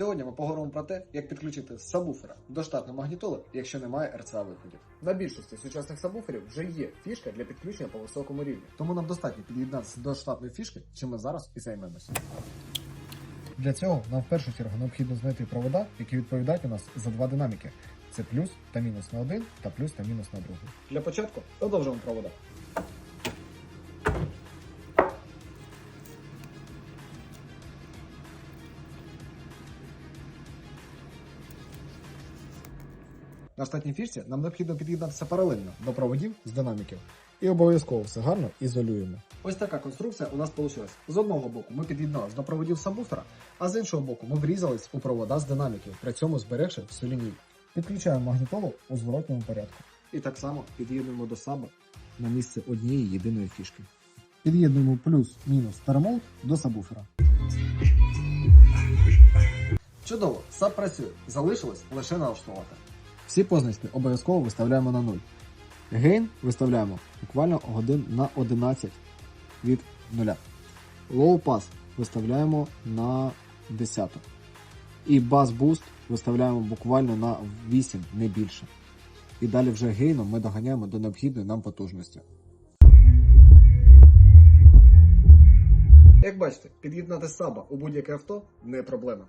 Сьогодні ми поговоримо про те, як підключити сабвуфера до штатної магнітоли, якщо немає РЦА виходів. На більшості сучасних сабвуферів вже є фішка для підключення по високому рівню. Тому нам достатньо під'єднатися до штатної фішки, чим ми зараз і займемося. Для цього нам в першу чергу необхідно знайти провода, які відповідають у нас за два динаміки. Це плюс та мінус на один та плюс та мінус на другий. Для початку продовжуємо провода. На штатній фішці нам необхідно під'єднатися паралельно до проводів з динаміків. І обов'язково все гарно ізолюємо. Ось така конструкція у нас вийшла. З одного боку ми під'єдналися до проводів сабвуфера, а з іншого боку ми врізались у провода з динаміків, при цьому зберегши всю лінійку. Підключаємо магнітолу у зворотньому порядку. І так само під'єднуємо до саба на місце однієї єдиної фішки. Під'єднуємо плюс-мінус термол до сабвуфера. Чудово, саб працює. Залишилось лише налаштувати. Всі позначки обов'язково виставляємо на 0. Гейн виставляємо буквально годин на 11 від 0. Low pass виставляємо на 10. І Bass Boost виставляємо буквально на 8, не більше. І далі вже гейном ми доганяємо до необхідної нам потужності. Як бачите, під'єднати саба у будь-яке авто не проблема.